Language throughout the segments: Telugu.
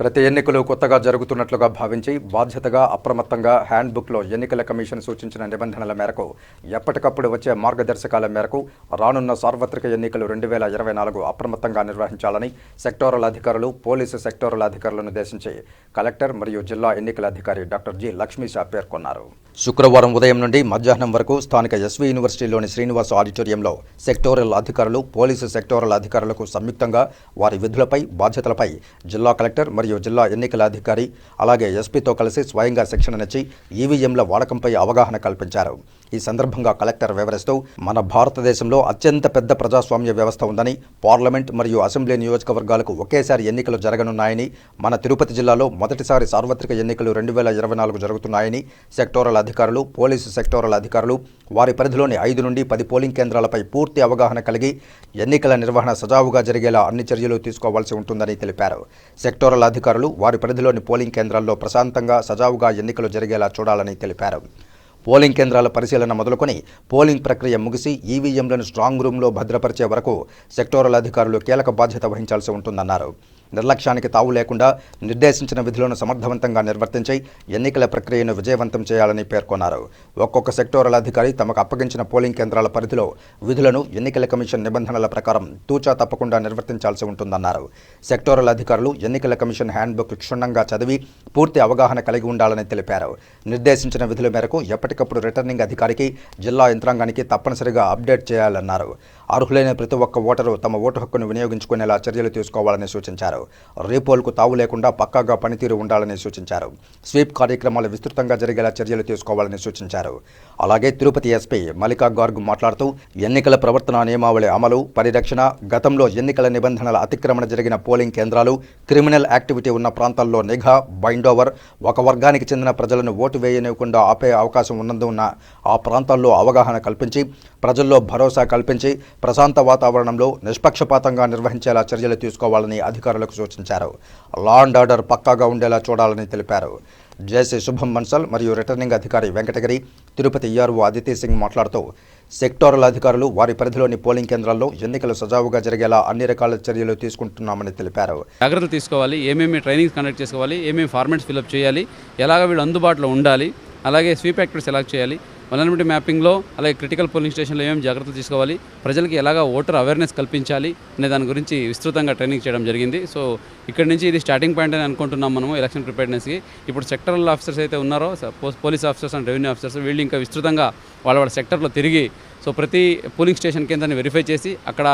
ప్రతి ఎన్నికలు కొత్తగా జరుగుతున్నట్లుగా భావించి బాధ్యతగా అప్రమత్తంగా హ్యాండ్బుక్లో ఎన్నికల కమిషన్ సూచించిన నిబంధనల మేరకు ఎప్పటికప్పుడు వచ్చే మార్గదర్శకాల మేరకు రానున్న సార్వత్రిక ఎన్నికలు రెండు వేల ఇరవై నాలుగు అప్రమత్తంగా నిర్వహించాలని సెక్టోరల్ అధికారులు పోలీసు సెక్టోరల్ అధికారులను ఉద్దేశించి కలెక్టర్ మరియు జిల్లా ఎన్నికల అధికారి డాక్టర్ జి లక్ష్మీషా పేర్కొన్నారు. శుక్రవారం ఉదయం నుండి మధ్యాహ్నం వరకు స్థానిక ఎస్వి యూనివర్సిటీలోని శ్రీనివాస్ ఆడిటోరియంలో సెక్టోరల్ అధికారులు పోలీసు సెక్టోరల్ అధికారులకు సంయుక్తంగా వారి విధులపై బాధ్యతలపై జిల్లా కలెక్టర్ మరియు జిల్లా ఎన్నికల అధికారి అలాగే ఎస్పీతో కలిసి స్వయంగా శిక్షణనిచ్చి ఈవీఎంల వాడకంపై అవగాహన కల్పించారు. ఈ సందర్భంగా కలెక్టర్ వివరిస్తూ మన భారతదేశంలో అత్యంత పెద్ద ప్రజాస్వామ్య వ్యవస్థ ఉందని పార్లమెంట్ మరియు అసెంబ్లీ నియోజకవర్గాలకు ఒకేసారి ఎన్నికలు జరగనున్నాయని మన తిరుపతి జిల్లాలో మొదటిసారి సార్వత్రిక ఎన్నికలు రెండు వేల ఇరవై నాలుగు జరుగుతున్నాయని సెక్టోరల్ అధికారులు పోలీసు సెక్టోరల్ అధికారులు వారి పరిధిలోని ఐదు నుండి పది పోలింగ్ కేంద్రాలపై పూర్తి అవగాహన కలిగి ఎన్నికల నిర్వహణ సజావుగా జరిగేలా అన్ని చర్యలు తీసుకోవాల్సి ఉంటుందని తెలిపారు. సెక్టోరల్ అధికారులు వారి పరిధిలోని పోలింగ్ కేంద్రాల్లో ప్రశాంతంగా సజావుగా ఎన్నికలు జరిగేలా చూడాలని తెలిపారు. పోలింగ్ కేంద్రాల పరిశీలన మొదలుకొని పోలింగ్ ప్రక్రియ ముగిసి ఈవీఎంలను స్ట్రాంగ్ రూమ్లో భద్రపరిచే వరకు సెక్టోరల్ అధికారులు కీలక బాధ్యత వహించాల్సి ఉంటుందన్నారు. నిర్లక్ష్యానికి తావు లేకుండా నిర్దేశించిన విధులను సమర్థవంతంగా నిర్వర్తించి ఎన్నికల ప్రక్రియను విజయవంతం చేయాలని పేర్కొన్నారు. ఒక్కొక్క సెక్టోరల్ అధికారి తమకు అప్పగించిన పోలింగ్ కేంద్రాల పరిధిలో విధులను ఎన్నికల కమిషన్ నిబంధనల ప్రకారం తూచా తప్పకుండా నిర్వర్తించాల్సి ఉంటుందన్నారు. సెక్టోరల్ అధికారులు ఎన్నికల కమిషన్ హ్యాండ్బుక్ క్షుణ్ణంగా చదివి పూర్తి అవగాహన కలిగి ఉండాలని తెలిపారు. నిర్దేశించిన విధుల మేరకు ఎప్పటికీ ఎప్పటికప్పుడు రిటర్నింగ్ అధికారికి జిల్లా యంత్రాంగానికి తప్పనిసరిగా అప్డేట్ చేయాలన్నారు. అర్హులైన ప్రతి ఒక్క ఓటరు తమ ఓటు హక్కును వినియోగించుకునేలా చర్యలు తీసుకోవాలని సూచించారు. రీపోల్కు తావు లేకుండా పక్కాగా పనితీరు ఉండాలని సూచించారు. స్వీప్ కార్యక్రమాలు విస్తృతంగా జరిగేలా చర్యలు తీసుకోవాలని సూచించారు. అలాగే తిరుపతి ఎస్పీ మల్లికా గార్గ్ మాట్లాడుతూ ఎన్నికల ప్రవర్తన నియమావళి అమలు పరిరక్షణ గతంలో ఎన్నికల నిబంధనల అతిక్రమణ జరిగిన పోలింగ్ కేంద్రాలు క్రిమినల్ యాక్టివిటీ ఉన్న ప్రాంతాల్లో నిఘా బైండోవర్ ఒక వర్గానికి చెందిన ప్రజలను ఓటు వేయనివ్వకుండా ఆపే అవకాశం ఉన్నందున ఆ ప్రాంతాల్లో అవగాహన కల్పించి ప్రజల్లో భరోసా కల్పించి ప్రశాంత వాతావరణంలో నిష్పక్షపాతంగా నిర్వహించేలా చర్యలు తీసుకోవాలని అధికారులకు సూచించారు. లా అండ్ ఆర్డర్ పక్కాగా ఉండేలా చూడాలని తెలిపారు. జేసీ శుభం బన్సల్ మరియు రిటర్నింగ్ అధికారి వెంకటగిరి తిరుపతి ఈఆర్ఓ అదితి సింగ్ మాట్లాడుతూ సెక్టోరల్ అధికారులు వారి పరిధిలోని పోలింగ్ కేంద్రాల్లో ఎన్నికలు సజావుగా జరిగేలా అన్ని రకాల చర్యలు తీసుకుంటున్నామని తెలిపారు. జాగ్రత్తలు తీసుకోవాలి ఏమేమి ట్రైనింగ్స్ కండక్ట్ చేసుకోవాలి ఏమేమి ఫార్మాట్స్ ఫిల్అప్ చేయాలి ఎలాగ వీళ్ళు అందుబాటులో ఉండాలి అలాగే స్వీప్ యాక్టర్స్ ఎలా చేయాలి? వలనబిలిటీ మ్యాపింగ్లో అలాగే క్రిటికల్ పోలింగ్ స్టేషన్లో ఏమేమి జాగ్రత్తలు తీసుకోవాలి? ప్రజలకి ఎలాగ ఓటర్ అవేర్నెస్ కల్పించాలి అనే దాని గురించి విస్తృతంగా ట్రైనింగ్ చేయడం జరిగింది. సో ఇక్కడ నుంచి ఇది స్టార్టింగ్ పాయింట్ అని అనుకుంటున్నాం మనము ఎలక్షన్ ప్రిపేర్నెస్కి. ఇప్పుడు సెక్టరల్ ఆఫీసర్స్ అయితే ఉన్నారో police officers and revenue officers వీళ్ళు ఇంకా విస్తృతంగా వాళ్ళ వాళ్ళ సెక్టర్లో తిరిగి సో ప్రతి పోలింగ్ స్టేషన్ కేంద్రాన్ని వెరిఫై చేసి అక్కడ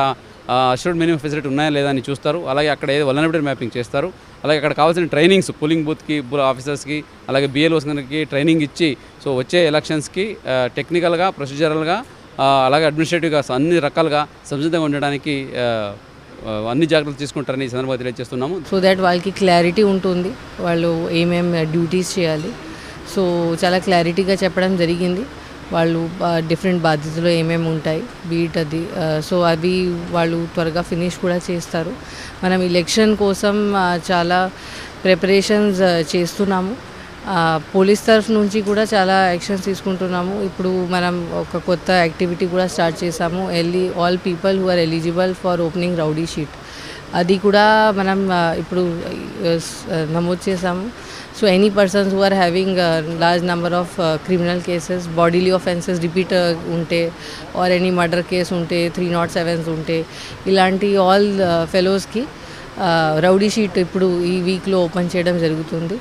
అష్యూర్డ్ మినిమం ఫెసిలిటీ ఉన్నాయా లేదా అని చూస్తారు. అలాగే అక్కడ ఏదో వలనబిలిటీ మ్యాపింగ్ చేస్తారు. అలాగే అక్కడ కావాల్సిన ట్రైనింగ్స్ పోలింగ్ బూత్కి ఆఫీసర్స్కి అలాగే బిఎల్ఓస్కి ట్రైనింగ్ ఇచ్చి సో వచ్చే ఎలక్షన్స్కి టెక్నికల్గా ప్రొసీజరల్గా అలాగే అడ్మినిస్ట్రేటివ్గా అన్ని రకాలుగా సంసిద్ధంగా ఉండడానికి అన్ని జాగ్రత్తలు తీసుకుంటారని సందర్భంగా తెలియజేస్తున్నాము. సో దట్ వాళ్ళకి క్లారిటీ ఉంటుంది. వాళ్ళు ఏమేమి డ్యూటీస్ చేయాలి. సో చాలా క్లారిటీగా చెప్పడం జరిగింది. వాళ్ళు డిఫరెంట్ బాధ్యతలు ఏమేమి ఉంటాయి బీట్ అది సో అవి వాళ్ళు త్వరగా ఫినిష్ కూడా చేస్తారు. మనం ఎలక్షన్ కోసం చాలా ప్రిపరేషన్స్ చేస్తున్నాము. పోలీస్ తరఫు నుంచి కూడా చాలా యాక్షన్స్ తీసుకుంటున్నాము. ఇప్పుడు మనం ఒక కొత్త యాక్టివిటీ కూడా స్టార్ట్ చేసాము ఎల్ఈ all people who are eligible for opening rowdy sheet అది కూడా మనం ఇప్పుడు నమోదు చేసాము so any persons who are having large number of criminal cases bodily offences repeat ఉంటే ఆర్ ఎనీ మర్డర్ కేస్ ఉంటే త్రీ నాట్ సెవెన్స్ ఉంటే ఇలాంటి ఆల్ ఫెలోస్కి రౌడీ షీట్ ఇప్పుడు ఈ వీక్లో ఓపెన్ చేయడం జరుగుతుంది.